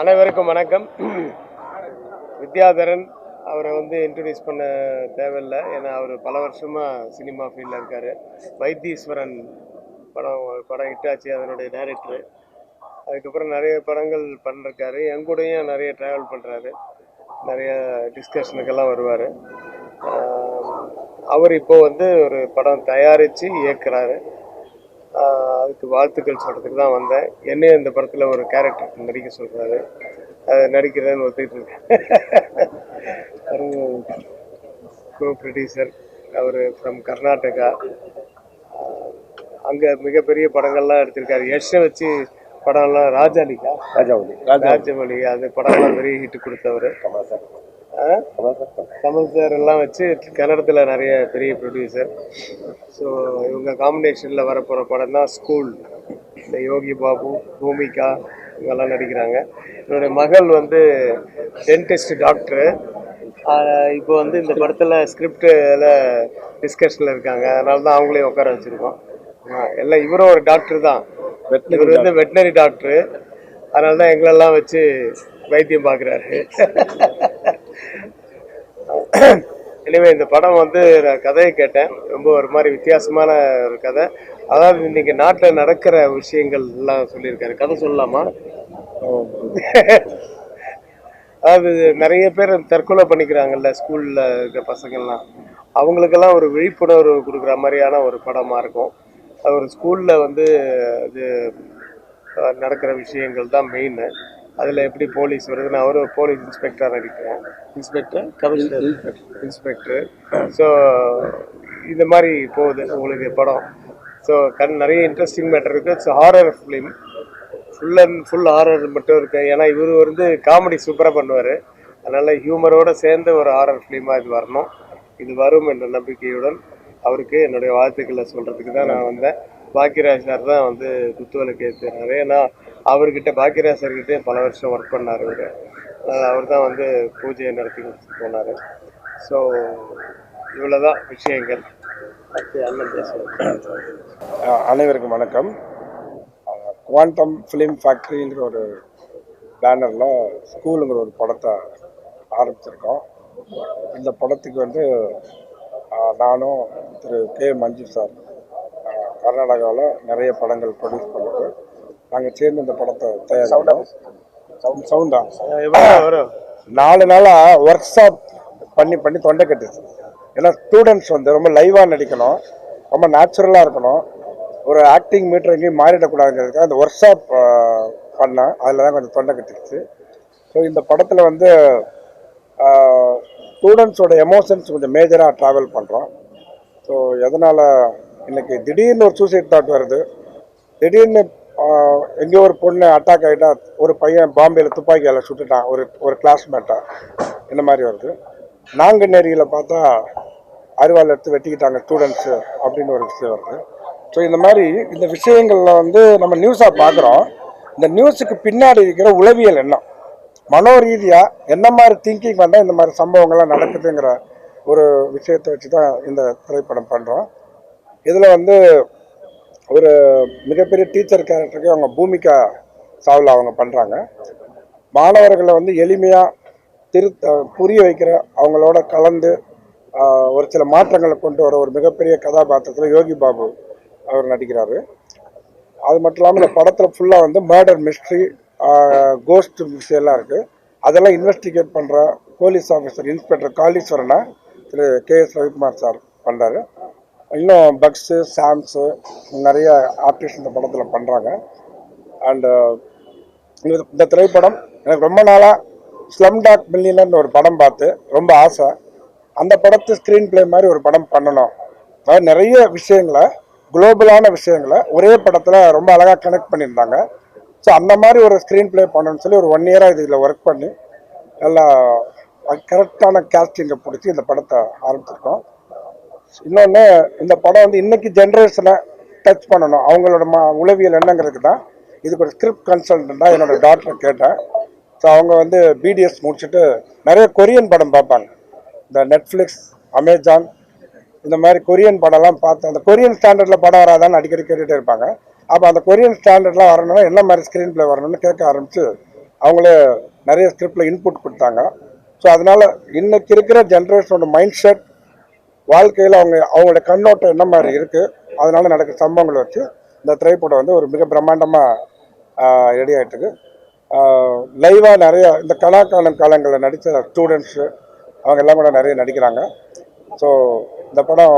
அனைவருக்கும் வணக்கம். வித்யாதரன் அவரை வந்து இன்ட்ரடியூஸ் பண்ண தேவையில்லை. ஏன்னா அவர் பல வருஷமாக சினிமா ஃபீல்டில் இருக்கார். வைத்தீஸ்வரன் படம் படம் ஹிட்டாச்சு அதனுடைய டைரக்டரு அதுக்கப்புறம் நிறைய படங்கள் பண்ணிருக்காரு. என் கூடயும் நிறைய ட்ராவல் பண்ணுறாரு நிறைய டிஸ்கஷனுக்கெல்லாம் வருவார். அவர் இப்போ வந்து ஒரு படம் தயாரித்து இயக்குறாரு. அதுக்கு வாழ்த்துக்கள் சொல்கிறதுக்கு தான் வந்தேன். என்னையும் இந்த படத்தில் ஒரு கேரக்டர் நடிக்க சொல்கிறாரு அது நடிக்கிறேன்னு ஒத்துக்கிட்டு இருக்கேன். கோ ப்ரொடியூசர் அவர் ஃப்ரம் கர்நாடகா. அங்கே மிகப்பெரிய படங்கள்லாம் எடுத்திருக்காரு. யஷை வச்சு படம்லாம் ராஜாலிக்கா ராஜாவதி ராஜமௌழி அந்த படம்லாம் பெரிய ஹிட் கொடுத்தவர். கமல் சார் எல்லாம் வச்சு கன்னடத்தில் நிறைய பெரிய ப்ரொடியூசர் ஸோ இவங்க காம்பினேஷனில் வரப்போகிற படம் தான் ஸ்கூல் இந்த யோகி பாபு பூமிகா இவங்கெல்லாம் நடிக்கிறாங்க. என்னுடைய மகள் வந்து டென்டிஸ்ட் டாக்டரு இப்போ வந்து இந்த படத்தில் ஸ்கிரிப்டில் டிஸ்கஷனில் இருக்காங்க. அதனால தான் அவங்களையும் உட்கார வச்சுருக்கோம். எல்லாம் இவரும் ஒரு டாக்டர் தான். இவர் வந்து வெட்டினரி டாக்டரு அதனால தான் எங்களெல்லாம் வச்சு வைத்தியம் பார்க்குறாரு எனவே இந்த படம் வந்து நான் கதையை கேட்டேன். ரொம்ப ஒரு மாதிரி வித்தியாசமான ஒரு கதை. அதாவது இன்னைக்கு நாட்டில் நடக்கிற விஷயங்கள் எல்லாம் சொல்லியிருக்காரு. கதை சொல்லலாமா? அதாவது நிறைய பேர் தற்கொலை பண்ணிக்கிறாங்கல்ல ஸ்கூலில் இருக்க பசங்கள்லாம். அவங்களுக்கெல்லாம் ஒரு விழிப்புணர்வு கொடுக்குற மாதிரியான ஒரு படமாக இருக்கும். அது ஒரு ஸ்கூலில் வந்து இது நடக்கிற விஷயங்கள் தான் மெயின் அதில் எப்படி போலீஸ் வருது நான் ஒரு போலீஸ் இன்ஸ்பெக்டராக நடிக்கிறேன் இன்ஸ்பெக்டர் கமிஷனர். இன்ஸ்பெக்டர். ஸோ இந்த மாதிரி போகுது உங்களுக்கு படம். ஸோ கண் நிறைய இன்ட்ரெஸ்டிங் மேட்டர் இருக்குது it's horror film full and full horror மட்டும் இருக்கு. ஏன்னா இவர் வந்து காமெடி சூப்பராக பண்ணுவார். அதனால் ஹியூமரோட சேர்ந்து ஒரு ஹாரர் ஃபிலிமாக இது வரணும். இது வரும் என்ற நம்பிக்கையுடன் அவருக்கு என்னுடைய வாழ்த்துக்களை சொல்கிறதுக்கு தான் நான் வந்தேன். பாக்கியராஜ் சார் தான் வந்து குத்துவிளக்கு ஏற்றுறாரு ஏன்னா அவர்கிட்ட பாக்கியராஜ் சார்கிட்டே பல வருஷம் ஒர்க் பண்ணார் அவர் அவர் தான் வந்து பூஜையை நடத்தி கொடுத்துட்டு போனார். ஸோ இவ்வளோ தான் விஷயங்கள் அனைவருக்கும் வணக்கம். குவாண்டம் ஃபிலிம் ஃபேக்ட்ரிங்கிற ஒரு பேனரில் ஸ்கூலுங்கிற ஒரு படத்தை ஆரம்பிச்சிருக்கோம். இந்த படத்துக்கு வந்து நானும் திரு கே. மஞ்சு சார் கர்நாடகாவில் நிறைய படங்கள் ப்ரொடியூஸ் பண்ணது நாங்கள் சேர்ந்து இந்த படத்தை தயாரிக்கிறோம். சவுண்ட்? சவுண்டா? நாலு நாளாக ஒர்க் ஷாப் பண்ணி பண்ணி தொண்டை கட்டுச்சு ஏன்னா ஸ்டூடெண்ட்ஸ் வந்து ரொம்ப லைவாக நடிக்கணும். ரொம்ப நேச்சுரலாக இருக்கணும். ஒரு ஆக்டிங் மீட்டர் எங்கேயும் மாறிடக்கூடாதுங்கிறதுக்காக அந்த ஒர்க் ஷாப் பண்ணேன். அதில் தான் கொஞ்சம் தொண்டை கட்டிடுச்சு. ஸோ இந்த படத்தில் வந்து ஸ்டூடெண்ட்ஸோட எமோஷன்ஸ் கொஞ்சம் மேஜராக ட்ராவல் பண்ணுறோம் ஸோ எதனால் இன்னைக்கு திடீர்னு ஒரு சூசைட் தாட் வருது. திடீர்னு எங்கேயோ ஒரு பொண்ணு அட்டாக் ஆகிட்டா ஒரு பையன் பாம்பேயில் துப்பாக்கியால் சுட்டுட்டான் ஒரு ஒரு கிளாஸ்மேட்டை இந்த மாதிரி வருது? நாங்குநேரியில் பார்த்தா அரிவாள் எடுத்து வெட்டிக்கிட்டாங்க ஸ்டூடெண்ட்ஸு அப்படின்னு ஒரு விஷயம் வருது. ஸோ இந்த மாதிரி இந்த விஷயங்களில் வந்து நம்ம நியூஸாக பார்க்குறோம். இந்த நியூஸுக்கு பின்னாடி இருக்கிற உளவியல் என்ன? மனோரீதியாக என்ன மாதிரி திங்கிங் வந்தால் இந்த மாதிரி சம்பவங்கள்லாம் நடக்குதுங்கிற ஒரு விஷயத்தை வச்சு தான் இந்த திரைப்படம் பண்ணுறோம் இதில் வந்து ஒரு மிகப்பெரிய டீச்சர் கேரக்டருக்கு அவங்க பூமிகா சாவில் அவங்க பண்ணுறாங்க. மாணவர்களை வந்து எளிமையாக திரு புரிய வைக்கிற அவங்களோட கலந்து ஒரு சில மாற்றங்களை கொண்டு வர ஒரு மிகப்பெரிய கதாபாத்திரத்தில் யோகி பாபு அவர் நடிக்கிறாரு. அது மட்டும் இல்லாமல் இந்த படத்தில் ஃபுல்லாக வந்து மர்டர் மிஸ்ட்ரி கோஸ்ட் எல்லாம் இருக்குது அதெல்லாம் இன்வெஸ்டிகேட் பண்ணுற police officer inspector காளீஸ்வரனை Thiru K S Ravikumar sir பண்ணுறாரு இன்னும் பக்ஸு சாம்ஸு நிறைய ஆர்டிஸ்ட் இந்த படத்தில் பண்ணுறாங்க அண்டு இந்த திரைப்படம் எனக்கு ரொம்ப நாளாக ஸ்லம் டாக் மில்லியனர்னு ஒரு படம் பார்த்து ரொம்ப ஆசை. அந்த படத்து ஸ்க்ரீன் ப்ளே மாதிரி ஒரு படம் பண்ணணும். அதாவது நிறைய விஷயங்களை குளோபலான விஷயங்களை ஒரே படத்தில் ரொம்ப அழகாக கனெக்ட் பண்ணியிருந்தாங்க. ஸோ அந்த மாதிரி ஒரு ஸ்க்ரீன் ப்ளே பண்ணணும்னு சொல்லி ஒரு ஒன் இயராக இதில் ஒர்க் பண்ணி நல்லா கரெக்டான கேஸ்டிங்கை பிடிச்சி இந்த படத்தை ஆரம்பிச்சிருக்கோம். இன்னொன்று இந்த படம் வந்து இன்னைக்கு ஜென்ரேஷனை டச் பண்ணணும். அவங்களோட ம உளவியல் என்னங்கிறதுக்கு தான். இதுக்கு ஒரு ஸ்கிரிப்ட் கன்சல்டண்ட்டாக என்னோட டாக்டரை கேட்டேன். ஸோ அவங்க வந்து பிடிஎஸ் முடிச்சுட்டு நிறைய கொரியன் படம் பார்ப்பாங்க. இந்த நெட்ஃப்ளிக்ஸ் அமேசான் இந்த மாதிரி கொரியன் படம்லாம் பார்த்து அந்த கொரியன் ஸ்டாண்டர்டில் படம் வராதான்னு அடிக்கடி கேட்டுகிட்டே இருப்பாங்க. அப்போ அந்த கொரியன் ஸ்டாண்டர்ட்லாம் வரணும்னா என்ன மாதிரி ஸ்க்ரீன் ப்ளே வரணும்னு கேட்க ஆரம்பித்து அவங்களே நிறைய ஸ்கிரிப்டில் இன்புட் கொடுத்தாங்க. ஸோ அதனால் இன்னைக்கு இருக்கிற ஜென்ரேஷனோட மைண்ட் செட் வாழ்க்கையில் அவங்க அவங்களோட கண்ணோட்டம் என்ன மாதிரி இருக்குது அதனால நடக்கிற சம்பவங்களை வச்சு இந்த திரைப்படம் வந்து ஒரு மிக பிரம்மாண்டமாக ரெடி ஆகிட்டுருக்கு லைவாக நிறைய இந்த கலாக்காலம் காலங்களில் நடித்த ஸ்டூடெண்ட்ஸு அவங்க எல்லாம் கூட நிறைய நடிக்கிறாங்க. ஸோ இந்த படம்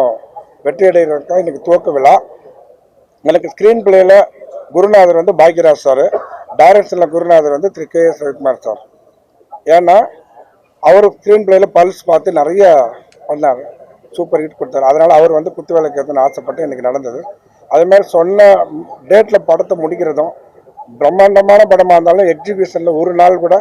வெற்றி அடைகிறதுக்காக இன்றைக்கி துவக்க விழா. எனக்கு ஸ்க்ரீன் பிளேயில் குருநாதர் வந்து பாக்யராஜ் சார் டைரக்ஷனில் குருநாதர் வந்து Thiru K S Ravikumar sir ஏன்னா அவர் ஸ்க்ரீன் பிளேயில் பல்ஸ் பார்த்து நிறைய பண்ணார். சூப்பர் ஹிட் கொடுத்தாரு. அதனால் அவர் வந்து குத்து வேலை கேட்கணும்னு ஆசைப்பட்டு எனக்கு நடந்தது. அதேமாதிரி சொன்ன டேட்டில் படத்தை முடிக்கிறதும் பிரம்மாண்டமான படமாக இருந்தாலும் எக்ஸிபிஷனில் ஒரு நாள் கூட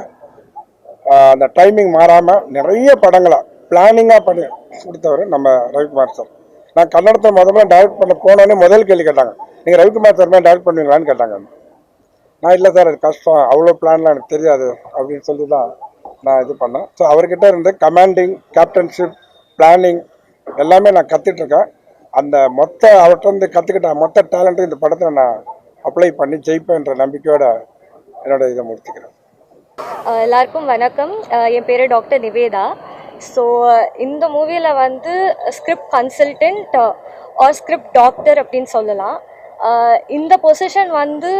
அந்த டைமிங் மாறாமல் நிறைய படங்களை பிளானிங்காக பண்ணி கொடுத்தவர் நம்ம ரவிக்குமார் சார் நான் கன்னடத்தை முதல்ல டைரக்ட் பண்ண போனோன்னே முதல் கேள்வி கேட்டாங்க. நீங்கள் ரவிக்குமார் சார் மாதிரி டைரக்ட் பண்ணுவீங்களான்னு கேட்டாங்க. நான் இல்லை சார் அது கஷ்டம். அவ்வளோ பிளான்லாம் எனக்கு தெரியாது அப்படின்னு சொல்லி தான் நான் இது பண்ணேன். ஸோ அவர்கிட்ட இருந்து கமாண்டிங் கேப்டன்ஷிப் பிளானிங் எல்லாமே நான் கற்றுட்ருக்கேன் இருக்கேன் அந்த மொத்த அவர்கிட்ட இருந்து கற்றுக்கிட்ட மொத்த டேலண்ட்டும் இந்த படத்தில் நான் அப்ளை பண்ணி ஜெயிப்பேன்ற நம்பிக்கையோட என்னோட இதை முடிச்சுக்கிறேன். எல்லாருக்கும் வணக்கம். என் பேர் டாக்டர் நிவேதா. ஸோ இந்த மூவியில் வந்து script consultant or script doctor அப்படின்னு சொல்லலாம். இந்த பொசிஷன் வந்து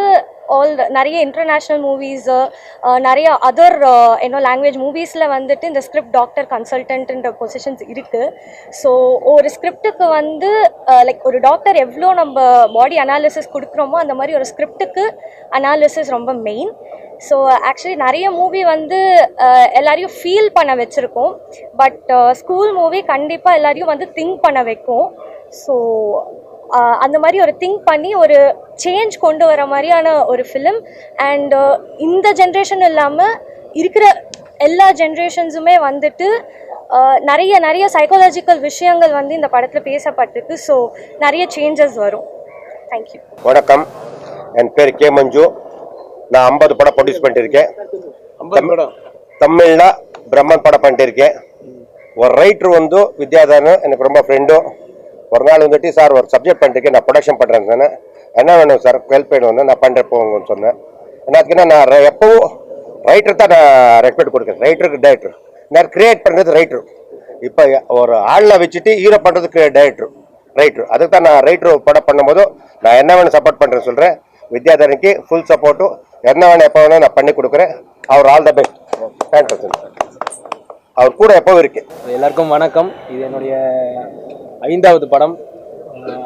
ஆல் நிறைய இன்டர்நேஷ்னல் மூவிஸு uh, uh, நிறைய அதர் என்ன லாங்குவேஜ் மூவிஸில் வந்துட்டு இந்த ஸ்கிரிப்ட் டாக்டர் கன்சல்டன்ட்ன்ற பொசிஷன்ஸ் இருக்குது ஸோ ஒரு ஸ்கிரிப்டுக்கு வந்து uh, லைக் ஒரு டாக்டர் எவ்வளோ நம்ம பாடி அனாலிசிஸ் கொடுக்குறோமோ அந்த மாதிரி ஒரு ஸ்கிரிப்டுக்கு அனாலிசிஸ் ரொம்ப மெயின் ஸோ ஆக்சுவலி நிறைய மூவி வந்து எல்லாரையும் ஃபீல் பண்ண வச்சுருக்கோம். பட் ஸ்கூல் மூவி கண்டிப்பாக எல்லாரையும் வந்து திங்க் பண்ண வைக்கும். ஸோ அந்த மாதிரி ஒரு திங்க் பண்ணி ஒரு சேஞ்ச் கொண்டு வர மாதிரியான ஒரு ஃபிலிம் அண்ட் இந்த ஜென்ரேஷன் இல்லாமல் இருக்கிற எல்லா ஜென்ரேஷன்ஸுமே வந்துட்டு நிறைய நிறைய சைக்காலஜிக்கல் விஷயங்கள் வந்து இந்த படத்தில் பேசப்பட்டிருக்கு. ஸோ நிறைய சேஞ்சஸ் வரும். தேங்க்யூ வணக்கம். என் பேர் கே மஞ்சு. நான் ஐம்பது படம் ப்ரொடியூஸ் பண்ணிருக்கேன் ஐம்பது படம். தமிழ்ல பிரம்மன் படம் பண்ணிருக்கேன் ஒரு ரைட்டர் வந்து வித்யாதரன் எனக்கு ரொம்ப ஃப்ரெண்டு ஒரு நாள் வந்துட்டு சார் ஒரு சப்ஜெக்ட் பண்ணிருக்கேன் நான் ப்ரொடக்ஷன் பண்ணுறேன் சொன்னேன். என்ன வேணும் சார் ஹெல்ப் வேணும் நான் பண்ணுறேன் போங்கன்னு சொன்னேன். என்னத்துக்குன்னா நான் எப்போவும் எப்பவும் ரைட்டர் தான் நான் ரெஸ்பெக்ட் கொடுக்குறேன். ரைட்டருக்கு டைரக்டர் நான் கிரியேட் பண்ணுறது ரைட்டர் இப்போ ஒரு ஆளில் வச்சுட்டு ஹீரோ பண்ணுறதுக்கு டைரக்டர் ரைட்டர் அதுக்கு தான் நான் ரைட்ரு படம் பண்ணும்போது நான் என்ன வேணும் சப்போர்ட் பண்ணுறேன்னு சொல்கிறேன் வித்யாதரனுக்கு ஃபுல் சப்போர்ட்டும் என்ன வேணும் எப்போ வேணும் நான் பண்ணி கொடுக்குறேன். அவர் all the best thank you அவர் கூட எப்பவும் இருக்கு. எல்லாருக்கும் வணக்கம். இது என்னுடைய ஐந்தாவது படம்.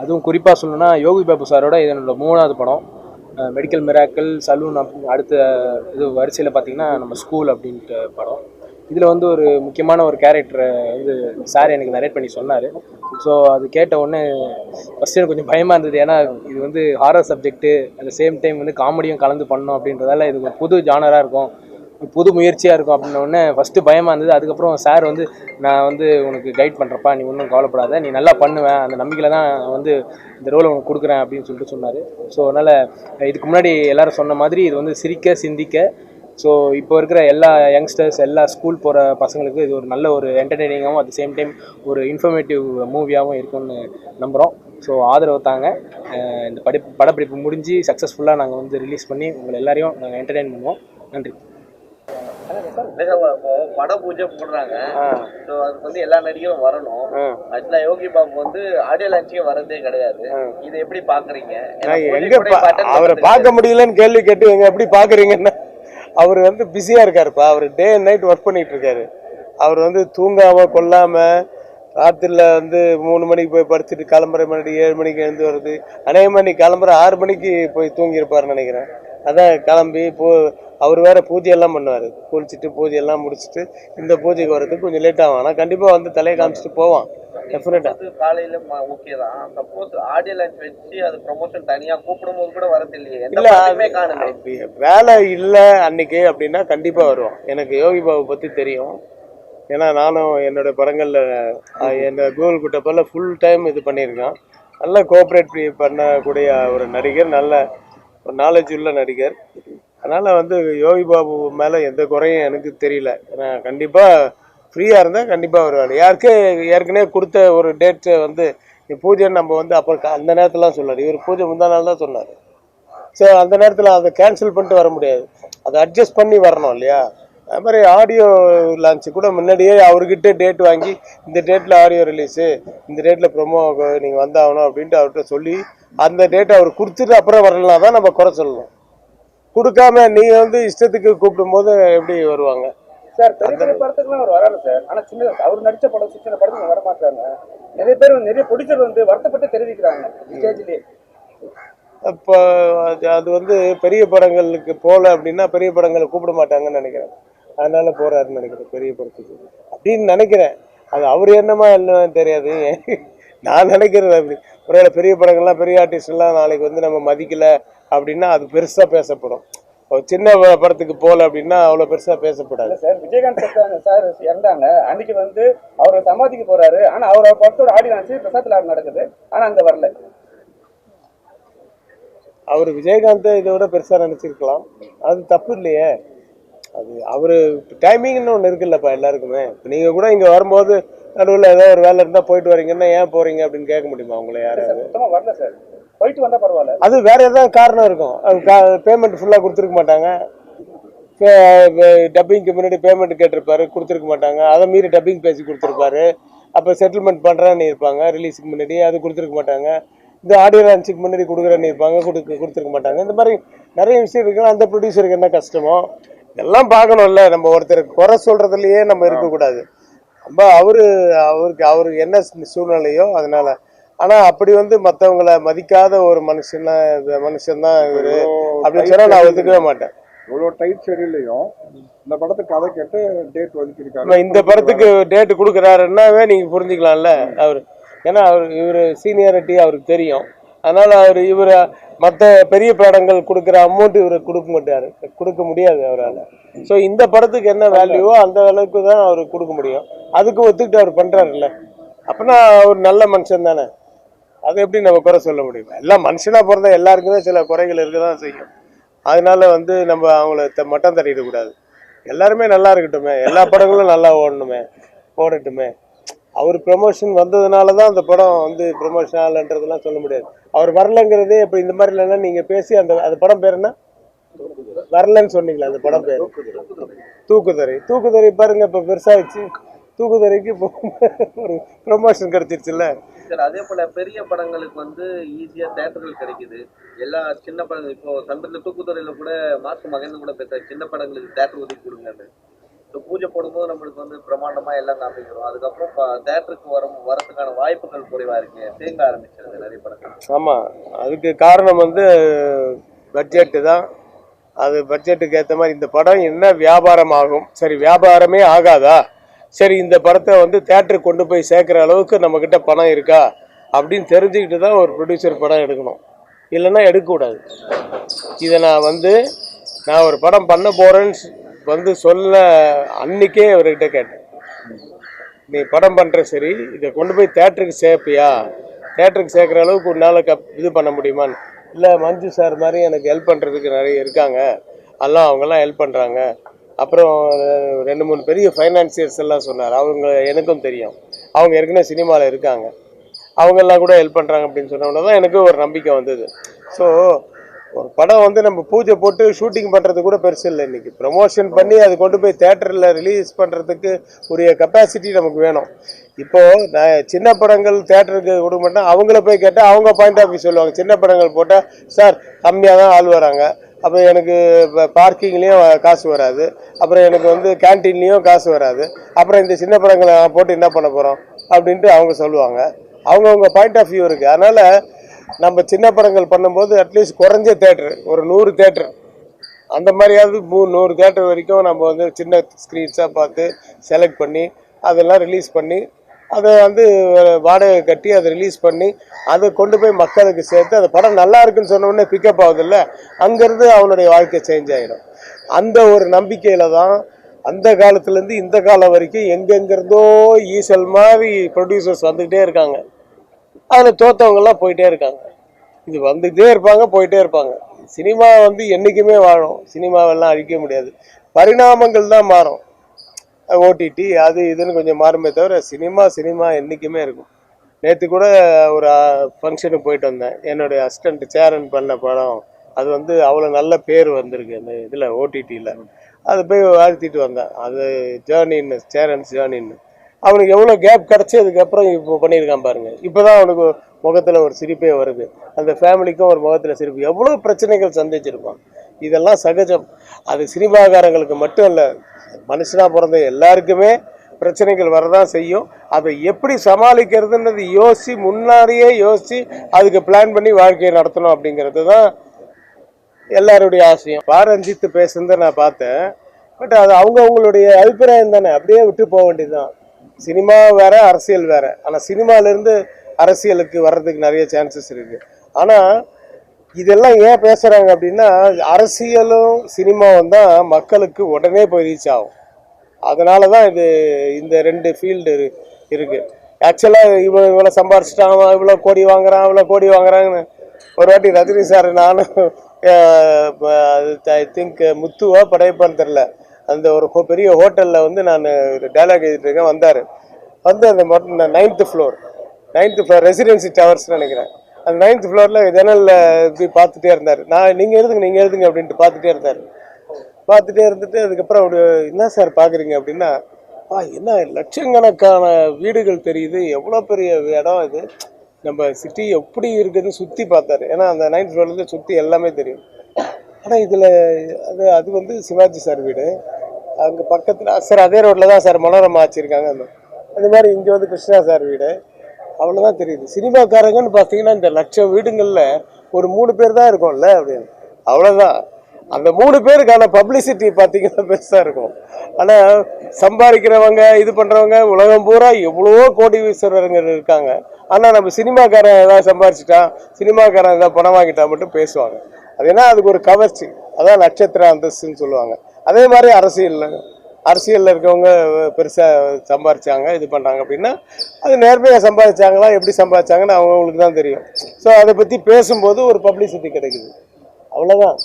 அதுவும் குறிப்பாக சொல்லணும்னா யோகி பாபு சாரோட இது என்னோட மூணாவது படம். மெடிக்கல் மிராக்கல் சலூன் அப்படின்னு அடுத்த இது வரிசையில் பார்த்தீங்கன்னா நம்ம ஸ்கூல் அப்படின்ட்டு படம். இதில் வந்து ஒரு முக்கியமான ஒரு கேரக்டரை வந்து சார் எனக்கு நரேட் பண்ணி சொன்னார். ஸோ அது கேட்ட உடனே ஃபஸ்ட்டு எனக்கு கொஞ்சம் பயமாக இருந்தது. ஏன்னா இது வந்து horror subject at same time வந்து காமெடியும் கலந்து பண்ணோம் அப்படின்றதால இது ஒரு புது ஜானராக இருக்கும். புது முயற்சியாக இருக்கும் அப்படின்னோடனே ஃபஸ்ட்டு பயமாக இருந்தது. அதுக்கப்புறம் சார் வந்து நான் வந்து உனக்கு கைட் பண்ணுறப்பா நீ ஒன்றும் கவலைப்படாத. நீ நல்லா பண்ணுவேன் அந்த நம்பிக்கையில் தான் வந்து இந்த ரோலை உனக்கு கொடுக்குறேன் அப்படின்னு சொல்லிட்டு சொன்னார். ஸோ அதனால் இதுக்கு முன்னாடி எல்லோரும் சொன்ன மாதிரி இது வந்து சிரிக்க சிந்திக்க. ஸோ இப்போ இருக்கிற எல்லா யங்ஸ்டர்ஸ் எல்லா ஸ்கூல் போகிற பசங்களுக்கு இது ஒரு நல்ல ஒரு என்டர்டெய்னிங்காகவும் அட் சேம் டைம் ஒரு இன்ஃபர்மேட்டிவ் மூவியாகவும் இருக்கும்னு நம்புகிறோம் ஸோ ஆதரவு தாங்க. இந்த படி படப்பிடிப்பு முடிஞ்சு சக்ஸஸ்ஃபுல்லாக நாங்கள் வந்து ரிலீஸ் பண்ணி உங்களை எல்லாரையும் நாங்கள் என்டர்டெயின் பண்ணுவோம். நன்றி. இப்போ படம் பூஜை போடுறாங்க. ஸோ அதுக்கு வந்து எல்லா நடிகரும் வரணும். ஆக்சுவலா யோகி பாபு வந்து ஆடியோ லான்ச்சுக்கே வரதே கிடையாது. இதை எப்படி பாக்குறீங்க? அவரை பார்க்க முடியலன்னு கேள்வி கேட்டு எங்க எப்படி பாக்குறீங்கன்னா? அவர் வந்து பிஸியா இருக்காருப்பா. அவர் டே அண்ட் நைட் ஒர்க் பண்ணிட்டு இருக்காரு. அவர் வந்து தூங்காம கொல்லாம ராத்திரில வந்து மூணு மணிக்கு போய் படுத்துட்டு கிளம்புற மணி ஏழு மணிக்கு எழுந்து வருது அநேகமா நீ கிளம்புற ஆறு மணிக்கு போய் தூங்கி இருப்பாருன்னு நினைக்கிறேன். அதான் கிளம்பி போ அவர் வேற பூஜை எல்லாம் பண்ணுவாரு. குளிச்சுட்டு பூஜை எல்லாம் முடிச்சுட்டு இந்த பூஜைக்கு வர்றதுக்கு கொஞ்சம் லேட் ஆகும் ஆனா கண்டிப்பா வந்து தலையை காமிச்சிட்டு போவான். டெஃபினட்டா வந்து காலையில ஓகே தான். சப்போஸ் ஆடியோ லான்ச் வச்சு அது ப்ரொமோஷன் தனியா கூப்பிடும்போது கூட வரது இல்லையே. இல்ல வேலை இல்ல அன்னைக்கு அப்படின்னா கண்டிப்பா வருவோம் எனக்கு யோகி பாபு பத்தி தெரியும். ஏன்னா நானும் என்னோட படங்கள்ல அஹ், என்ன கூகுள் குட்டப்பல்ல ஃபுல் டைம் இது பண்ணியிருக்கேன். நல்ல கோஆப்ரேட் பண்ணக்கூடிய ஒரு நடிகர் நல்ல ஒரு நாலேஜ் உள்ள நடிகர். அதனால் வந்து யோகி பாபு மேலே எந்த குறையும் எனக்கு தெரியல. நான் கண்டிப்பாக ஃப்ரீயாக இருந்தால் கண்டிப்பாக வருவார். யாருக்கு ஏற்கனவே கொடுத்த ஒரு டேட்டை வந்து பூஜைன்னு பூஜை நம்ம வந்து அப்புறம் அந்த நேரத்துலாம் சொன்னார். இவர் பூஜை முந்தா நாள் தான் சொன்னார். ஸோ அந்த நேரத்தில் அதை கேன்சல் பண்ணிட்டு வர முடியாது. அதை அட்ஜஸ்ட் பண்ணி வரணும் இல்லையா? அது மாதிரி ஆடியோ லான்ச்சு கூட முன்னாடியே அவர்கிட்ட டேட் வாங்கி இந்த டேட்டில் ஆடியோ ரிலீஸு இந்த டேட்டில் ப்ரொமோ நீங்கள் வந்தாகணும் அப்படின்ட்டு அவர்கிட்ட சொல்லி அந்த டேட்டை அவர் கொடுத்துட்டு அப்புறம் வரலாம் தான் நம்ம குறை சொல்லணும். கொடுக்காம நீங்கள் வந்து இஷ்டத்துக்கு கூப்பிடும் போது எப்படி வருவாங்க? சார் பெரிய பெரிய படத்துக்குலாம் அவர் வராரு சார். ஆனா சின்ன அவர் நடிச்ச படம் சின்ன படத்துக்கு வர மாட்டாங்க நிறைய பேர் நிறைய ப்ரொடியூசர் வந்து வருத்தப்பட்டு தெரிவிக்கிறாங்க ஸ்டேஜ்லயே இப்போ அது அது வந்து பெரிய படங்களுக்கு போகல அப்படின்னா பெரிய படங்களை கூப்பிட மாட்டாங்கன்னு நினைக்கிறேன். அதனால போறாருன்னு நினைக்கிறேன் பெரிய படத்துக்கு அப்படின்னு நினைக்கிறேன். அது அவர் என்னமா என்னன்னு தெரியாது. நான் நினைக்கிறது அப்படி. ஒருவேளை பெரிய படங்கள்லாம் பெரிய எல்லாம் நாளைக்கு வந்து நம்ம மதிக்கல அப்படின்னா அது பெருசா பேசப்படும். சின்ன படத்துக்கு போகல அப்படின்னா அவ்வளோ பெருசா பேசப்படாது. சார் விஜயகாந்த் சார் இறந்தாங்க. அன்னைக்கு வந்து அவர் சமாதிக்கு போறாரு. ஆனா அவர் படத்தோட ஆடி லான்ச்சு பிரசாத் லால் நடக்குது. ஆனா அங்க வரல. அவர் விஜயகாந்தை இதை விட பெருசாக நினச்சிருக்கலாம். அது தப்பு இல்லையே. அது அவர் டைமிங்னு ஒன்று இருக்குல்லப்பா எல்லாருக்குமே. இப்போ நீங்கள் கூட இங்கே வரும்போது நடுவில் ஏதோ ஒரு வேலை இருந்தால் போயிட்டு வரீங்கன்னா ஏன் போகிறீங்க அப்படின்னு கேட்க முடியுமா உங்களை யாராவது? வரல சார். போயிட்டு வந்தா பரவாயில்ல. அது வேற ஏதாவது காரணம் இருக்கும். அது பேமெண்ட் ஃபுல்லாக கொடுத்துருக்க மாட்டாங்க. டப்பிங்க்கு முன்னாடி பேமெண்ட் கேட்டிருப்பாரு கொடுத்துருக்க மாட்டாங்க. அதை மீறி டப்பிங் பேசி கொடுத்துருப்பாரு. அப்போ செட்டில்மெண்ட் பண்ணுறேன்னு இருப்பாங்க. ரிலீஸுக்கு முன்னாடி அது கொடுத்துருக்க மாட்டாங்க. இந்த ஆடியோ லான்ச்சுக்கு முன்னாடி கொடுக்குறேன்னு இருப்பாங்க. கொடுக்க கொடுத்துருக்க மாட்டாங்க. இந்த மாதிரி நிறைய விஷயம் இருக்குல்ல அந்த ப்ரொடியூசருக்கு என்ன கஷ்டமோ இதெல்லாம் பார்க்கணும்ல. நம்ம ஒருத்தர் குறை சொல்றதுலயே நம்ம இருக்கக்கூடாது. நம்ம அவரு அவருக்கு அவருக்கு என்ன சூழ்நிலையோ அதனால. ஆனா அப்படி வந்து மத்தவங்கள மதிக்காத ஒரு மனுஷனா மனுஷன் தான் இவரு அப்படின்னு சொன்னா நான் ஒத்துக்கவே மாட்டேன். இவ்வளோ டைட் ஷெடியூலையும் இந்த படத்துக்கு கதை கேட்டு டேட் ஒதுக்கியிருக்காரு. இந்த படத்துக்கு டேட் கொடுக்குறாருன்னாவே நீங்க புரிஞ்சுக்கலாம்ல அவர். ஏன்னா அவர் இவர் சீனியாரிட்டி அவருக்கு தெரியும். அதனால அவர் இவர் மற்ற பெரிய படங்கள் கொடுக்குற அமௌண்ட் இவர் கொடுக்க மாட்டாரு. கொடுக்க முடியாது அவரால். ஸோ இந்த படத்துக்கு என்ன வேல்யூவோ அந்த அளவுக்கு தான் அவர் கொடுக்க முடியும். அதுக்கு ஒத்துக்கிட்டு அவர் பண்றாருல்ல. அப்படின்னா அவர் நல்ல மனுஷன் தானே. அதை எப்படி நம்ம குறை சொல்ல முடியும்? எல்லாம் மனுஷனா பிறந்த எல்லாருக்குமே சில குறைகள் இருக்க தான் செய்யும். அதனால வந்து நம்ம அவங்கள மட்டம் தட்டிடக்கூடாது எல்லாருமே நல்லா இருக்கட்டுமே. எல்லா படங்களும் நல்லா ஓடணுமே. ஓடட்டுமே. அவர் ப்ரமோஷன் வந்ததுனால தான் அந்த படம் வந்து ப்ரமோஷன் ஆகலன்றதெல்லாம் சொல்ல முடியாது. அவர் வரலங்கிறதே இப்போ இந்த மாதிரி இல்லைன்னா நீங்கள் பேசி அந்த அந்த படம் பேர் என்ன? வரலன்னு சொன்னீங்களா அந்த படம் பேர். தூக்குதரை தூக்குதரை பாருங்க இப்போ பெருசாகிடுச்சு தூக்குதறைக்கு இப்போ ஒரு ப்ரொமோஷன் கிடைச்சிருச்சுல்ல. சார் அதே போல பெரிய படங்களுக்கு வந்து ஈஸியா தேட்டர்கள் கிடைக்குது. எல்லா சின்ன படங்கள் இப்போ சண்டத்துல தூக்குதுறையில கூட மாசு மகன் கூட பேச சின்ன படங்களுக்கு தேட்டர் ஒதுக்கி கொடுங்க ஸோ பூஜை போடும்போது நம்மளுக்கு வந்து பிரமாண்டமாக எல்லாம் காமிக்கிறோம். அதுக்கப்புறம் தேட்டருக்கு வர வரதுக்கான வாய்ப்புகள் குறைவா இருக்கு. தேங்க ஆரம்பிச்சிருது நிறைய படங்கள் ஆமாம் அதுக்கு காரணம் வந்து பட்ஜெட்டு தான். அது பட்ஜெட்டுக்கு ஏற்ற மாதிரி இந்த படம் என்ன வியாபாரம் ஆகும்? சரி வியாபாரமே ஆகாதா? சரி இந்த படத்தை வந்து தேட்டருக்கு கொண்டு போய் சேர்க்குற அளவுக்கு நம்மக்கிட்ட பணம் இருக்கா? அப்படின்னு தெரிஞ்சுக்கிட்டு தான் ஒரு ப்ரொடியூசர் படம் எடுக்கணும். இல்லைன்னா எடுக்கக்கூடாது. இதை நான் வந்து நான் ஒரு படம் பண்ண போகிறேன்னு வந்து சொல்ல அன்னைக்கே அவர்கிட்ட கேட்டேன். நீ படம் பண்ணுற சரி இதை கொண்டு போய் தேட்டருக்கு சேர்ப்பியா? தேட்டருக்கு சேர்க்குற அளவுக்கு உன்னால் கப் இது பண்ண முடியுமான்னு. இல்லை மஞ்சு சார் மாதிரி எனக்கு ஹெல்ப் பண்ணுறதுக்கு நிறைய இருக்காங்க. அதெல்லாம் அவங்கெல்லாம் ஹெல்ப் பண்ணுறாங்க அப்புறம் ரெண்டு மூணு பெரிய ஃபைனான்சியர்ஸ் எல்லாம் சொன்னார். அவங்க எனக்கும் தெரியும். அவங்க ஏற்கனவே சினிமாவில் இருக்காங்க. அவங்கெல்லாம் கூட ஹெல்ப் பண்ணுறாங்க அப்படின்னு சொன்னோட தான் எனக்கு ஒரு நம்பிக்கை வந்தது. ஸோ ஒரு படம் வந்து நம்ம பூஜை போட்டு ஷூட்டிங் பண்ணுறது கூட பெருசு இல்லை இன்னைக்கு. ப்ரமோஷன் பண்ணி அது கொண்டு போய் தேட்டரில் ரிலீஸ் பண்ணுறதுக்கு உரிய கெப்பாசிட்டி நமக்கு வேணும். இப்போ நான் சின்ன படங்கள் தேட்டருக்கு கொடுக்க மாட்டேன் அவங்கள போய் கேட்டால் அவங்க பாயிண்ட் ஆஃப் வியூ சொல்லுவாங்க. சின்ன படங்கள் போட்டால் சார் கம்மியாக தான் ஆள் வராங்க. அப்போ எனக்கு இப்போ பார்க்கிங்லேயும் காசு வராது. அப்புறம் எனக்கு வந்து கேன்டீன்லேயும் காசு வராது. அப்புறம் இந்த சின்ன படங்களை போட்டு என்ன பண்ண போகிறோம் அப்படின்ட்டு அவங்க சொல்லுவாங்க. அவங்கவுங்க பாயிண்ட் ஆஃப் வியூ இருக்குது அதனால் நம்ம சின்ன படங்கள் பண்ணும்போது அட்லீஸ்ட் குறைஞ்ச தேட்டர் ஒரு நூறு தேட்டர் அந்த மாதிரியாவது மூ நூறு தேட்டர் வரைக்கும் நம்ம வந்து சின்ன ஸ்க்ரீன்ஸாக பார்த்து செலக்ட் பண்ணி அதெல்லாம் ரிலீஸ் பண்ணி அதை வந்து வாடகை கட்டி அதை ரிலீஸ் பண்ணி அதை கொண்டு போய் மக்களுக்கு சேர்த்து அந்த படம் நல்லா இருக்குன்னு சொன்ன உடனே பிக்கப் ஆகுதில்ல அங்கேருந்து அவனுடைய வாழ்க்கை சேஞ்ச் ஆகிடும் அந்த ஒரு நம்பிக்கையில் தான் அந்த காலத்துலேருந்து இந்த காலம் வரைக்கும் எங்கெங்கிருந்தோ ஈசல் மாதிரி ப்ரொடியூசர்ஸ் வந்துக்கிட்டே இருக்காங்க. அதில் தோத்தவங்கெல்லாம் போயிட்டே இருக்காங்க. இது வந்துகிட்டே இருப்பாங்க போயிட்டே இருப்பாங்க. சினிமா வந்து என்றைக்குமே வாழும். சினிமாவெல்லாம் அழிக்க முடியாது. பரிணாமங்கள் தான் மாறும். ஓடிடி அது இதுன்னு கொஞ்சம் மாறுமே தவிர சினிமா சினிமா என்றைக்குமே இருக்கும். நேற்று கூட ஒரு ஃபங்க்ஷனுக்கு போயிட்டு வந்தேன். என்னுடைய அசிஸ்டண்ட் சேரன் பண்ண படம் அது வந்து அவ்வளோ நல்ல பேர் வந்திருக்கு அந்த இதில் ஓடிடியில் அது போய் வாழ்த்திட்டு வந்தேன். அது ஜேர்னின்னு சேரன்ஸ் ஜேர்னின்னு அவனுக்கு எவ்வளோ கேப் கிடச்சி அதுக்கப்புறம் இப்போ பண்ணியிருக்கான் பாருங்க. இப்போ தான் அவனுக்கு முகத்தில் ஒரு சிரிப்பே வருது. அந்த ஃபேமிலிக்கும் ஒரு முகத்தில் சிரிப்பு. எவ்வளோ பிரச்சனைகள் சந்திச்சிருப்பான். இதெல்லாம் சகஜம். அது சினிமாக்காரங்களுக்கு மட்டும் இல்லை மனுஷனாக பிறந்த எல்லாருக்குமே பிரச்சனைகள் வரதான் செய்யும். அதை எப்படி சமாளிக்கிறதுன்றது யோசித்து முன்னாடியே யோசித்து அதுக்கு பிளான் பண்ணி வாழ்க்கையை நடத்தணும் அப்படிங்கிறது தான் எல்லாருடைய ஆசையும். பாரஞ்சித்து பேசுனதை நான் பார்த்தேன். பட் அது அவங்கவுங்களுடைய அபிப்பிராயம் தானே. அப்படியே விட்டு போக வேண்டியதுதான். சினிமா வேற அரசியல் வேற. ஆனால் சினிமாலேருந்து அரசியலுக்கு வர்றதுக்கு நிறைய சான்சஸ் இருக்குது ஆனால் இதெல்லாம் ஏன் பேசுகிறாங்க அப்படின்னா அரசியலும் சினிமாவும் தான் மக்களுக்கு உடனே போய் ரீச் ஆகும். அதனால தான் இது இந்த ரெண்டு ஃபீல்டு இருக்குது ஆக்சுவலாக இவன் இவ்வளோ சம்பாரிச்சிட்டான் இவ்வளோ கோடி வாங்குறான் இவ்வளோ கோடி வாங்குறாங்கன்னு ஒரு வாட்டி ரஜினி சார் நானும் ஐ திங்க் முத்துவா படையப்பான்னு தெரில அந்த ஒரு பெரிய ஹோட்டலில் வந்து நான் டைலாக் எழுதிட்டு இருக்கேன் வந்தார். வந்து அந்த ninth floor ninth floor residency டவர்ஸ்னு நினைக்கிறேன். அந்த நைன்த் ஃப்ளோரில் ஜன்னலில் இப்படி பார்த்துட்டே இருந்தார். நான் நீங்கள் எழுதுங்க நீங்கள் எழுதுங்க அப்படின்ட்டு பார்த்துட்டே இருந்தார். பார்த்துட்டே இருந்துட்டு அதுக்கப்புறம் அப்படி என்ன சார் பார்க்குறீங்க? அப்படின்னா ஆ என்ன லட்சக்கணக்கான வீடுகள் தெரியுது. எவ்வளோ பெரிய இடம் இது. நம்ம சிட்டி எப்படி இருக்குதுன்னு சுற்றி பார்த்தாரு. ஏன்னா அந்த நைன்த் ஃப்ளோர்லேருந்து சுற்றி எல்லாமே தெரியும். ஆனால் இதில் அது அது வந்து சிவாஜி சார் வீடு. அங்கே பக்கத்தில் சார் அதே ரோட்டில் தான் சார் மனோரமா வச்சுருக்காங்க. அந்த அந்த மாதிரி இங்கே வந்து கிருஷ்ணா சார் வீடு. அவ்வளோதான் தெரியுது. சினிமாக்காரங்கன்னு பார்த்தீங்கன்னா இந்த லட்சம் வீடுங்களில் ஒரு மூணு பேர் தான் இருக்கும்ல அப்படின்னு. அவ்வளோதான் அந்த மூணு பேருக்கான பப்ளிசிட்டி பார்த்தீங்கன்னா பெருசாக இருக்கும். ஆனால் சம்பாதிக்கிறவங்க இது பண்ணுறவங்க உலகம் பூரா எவ்வளவோ கோடீஸ்வரருங்க இருக்காங்க. ஆனால் நம்ம சினிமாக்காரன் ஏதாவது சம்பாரிச்சிட்டான் சினிமாக்காரன் ஏதாவது பணம் வாங்கிட்டா மட்டும் பேசுவாங்க. அது என்ன அதுக்கு ஒரு கவர்ச்சி. அதான் நட்சத்திர அந்தஸ்துன்னு சொல்லுவாங்க. அதே மாதிரி அரசியலில் அரசியலில் இருக்கவங்க பெருசாக சம்பாதிச்சாங்க இது பண்ணுறாங்க அப்படின்னா அது நேர்மையாக சம்பாதிச்சாங்களா எப்படி சம்பாதிச்சாங்கன்னு அவங்களுக்கு தான் தெரியும். ஸோ அதை பற்றி பேசும்போது ஒரு பப்ளிசிட்டி கிடைக்குது. அவ்வளோதான்